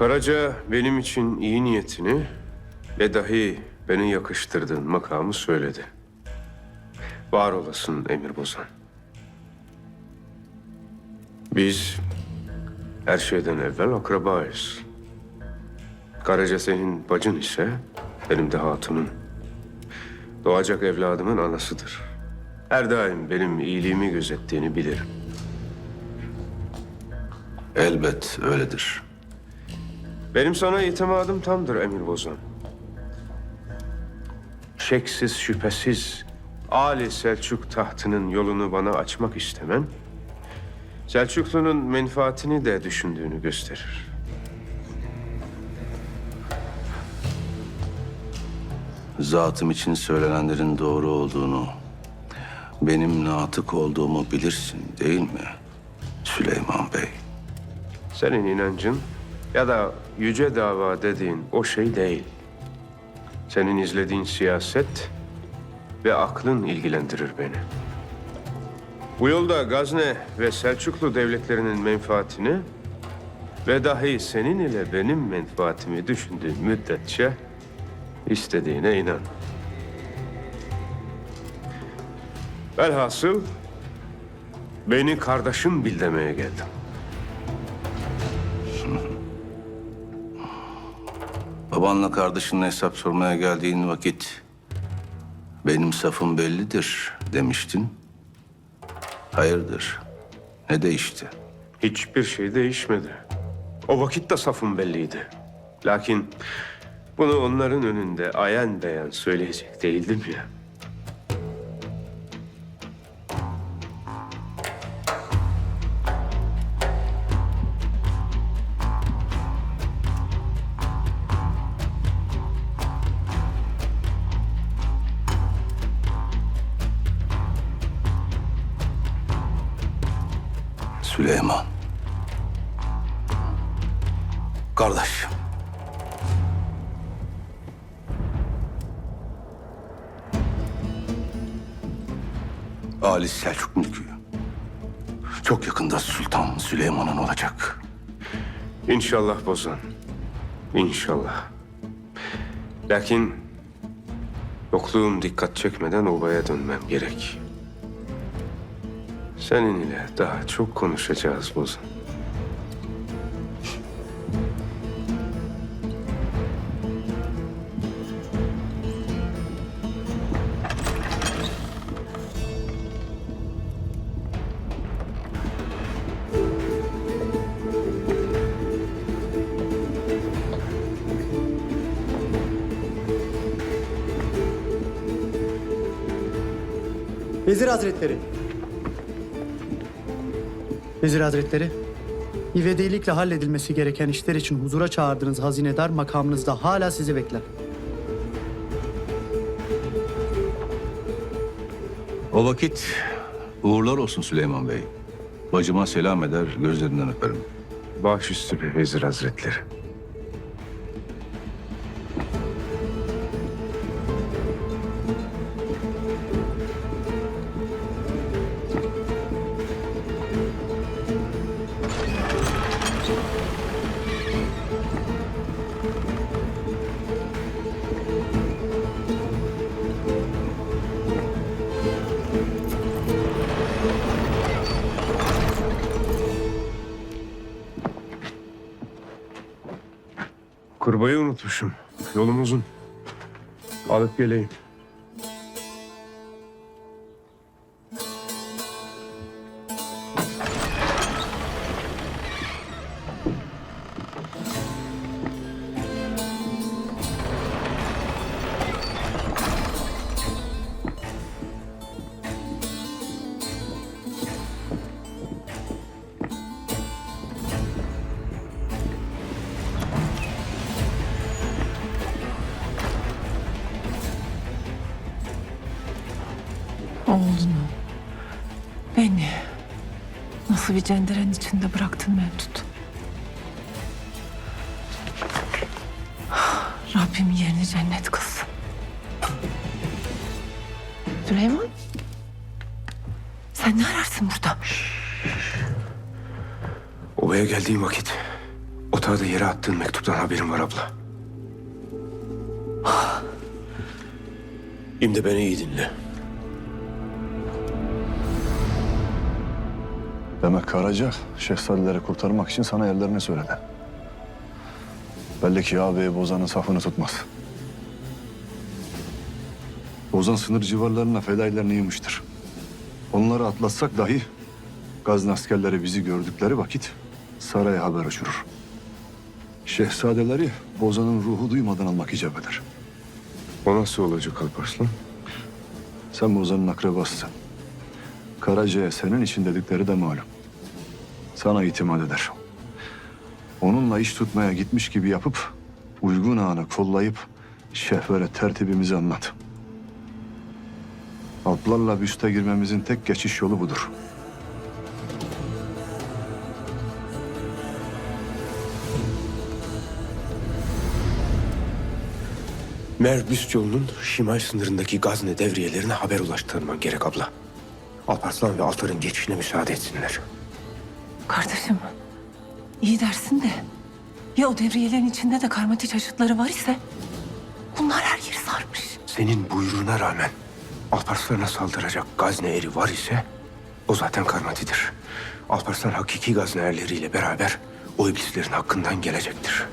Karaca benim için iyi niyetini ve dahi beni yakıştırdığın makamı söyledi. Var olasın Emir Bozan. Biz her şeyden evvel akrabayız. Karaca senin bacın ise benim de hatunum. Doğacak evladımın anasıdır. Her daim benim iyiliğimi gözettiğini bilirim. Elbet öyledir. Benim sana itimadım tamdır Emir Bozan. Şeksiz şüphesiz Ali Selçuk tahtının yolunu bana açmak istemen... ...Selçuklu'nun menfaatini de düşündüğünü gösterir. Zatım için söylenenlerin doğru olduğunu, benim natık olduğumu bilirsin değil mi Süleyman Bey? Senin inancın ya da yüce dava dediğin o şey değil. Senin izlediğin siyaset ve aklın ilgilendirir beni. Bu yolda Gazne ve Selçuklu devletlerinin menfaatini ve dahi senin ile benim menfaatimi düşündüğün müddetçe istediğine inan. Velhasıl beni kardeşim bil demeye geldim. Babanla kardeşinle hesap sormaya geldiğin vakit benim safım bellidir demiştin. Hayırdır? Ne değişti? Hiçbir şey değişmedi. O vakit de safım belliydi. Lakin bunu onların önünde ayan beyan söyleyecek değildim ya. Süleyman. Kardeşim. Ali Selçuk mülkü. Çok yakında Sultan Süleyman'ın olacak. İnşallah Bozan. İnşallah. Lakin yokluğum dikkat çekmeden obaya dönmem gerek. Senin ile daha çok konuşacağız Bozan. Vezir Hazretleri. Vezir Hazretleri. İvedilikle halledilmesi gereken işler için huzura çağırdığınız hazinedar makamınızda hala sizi bekler. O vakit uğurlar olsun Süleyman Bey. Bacıma selam eder, gözlerinden öperim. Baş üstüne Vezir Hazretleri. Kurbayı unutmuşum. Yolum uzun. Alıp geleyim. Oğlunu, beni nasıl bir cenderenin içinde bıraktın Mevdut? Rabbim yerini cennet kılsın. Süleyman, sen ne ararsın burada? Obaya geldiğim vakit Otağda yere attığın mektuptan haberim var abla. Şimdi beni iyi dinle. Demek Karaca şehzadeleri kurtarmak için sana yerlerini söyledi. Belli ki ağabeyi Bozan'ın safını tutmaz. Bozan sınır civarlarına fedailerini yığmıştır. Onları atlatsak dahi Gazne askerleri bizi gördükleri vakit saraya haber uçurur. Şehzadeleri Bozan'ın ruhu duymadan almak icap eder. O nasıl olacak Alparslan? Sen Bozan'ın akrabasısın. Karaca'ya senin için dedikleri de malum. Sana itimat eder. Onunla iş tutmaya gitmiş gibi yapıp uygun anı kollayıp şehvere tertibimizi anlat. Alplarla büste girmemizin tek geçiş yolu budur. Merbüst yolunun şimal sınırındaki Gazne devriyelerine haber ulaştırman gerek abla. Alparslan ve Altar'ın geçişine müsaade etsinler. Kardeşim iyi dersin de ya o devriyelerin içinde de karmati çeşitleri var ise bunlar her yeri sarmış. Senin buyruğuna rağmen Alparslan'a saldıracak Gazne eri var ise o zaten karmatidir. Alparslan hakiki Gazne erleriyle beraber o iblislerin hakkından gelecektir.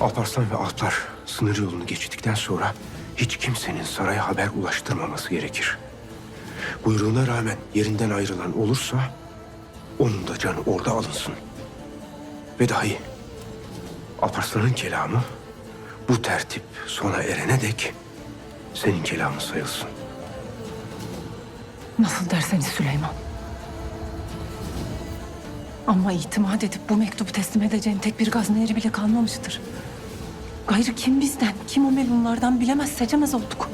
Alparslan ve Alplar sınır yolunu geçtikten sonra hiç kimsenin saraya haber ulaştırmaması gerekir. Buyruğuna rağmen yerinden ayrılan olursa onun da canı orada alınsın. Ve dahi Alparslan'ın kelamı bu tertip sona erene dek senin kelamın sayılsın. Nasıl derseniz Süleyman. Ama itimat edip bu mektubu teslim edeceğin tek bir gazneyeri bile kalmamıştır. Gayrı kim bizden, kim o melunlardan bilemez seçemez olduk.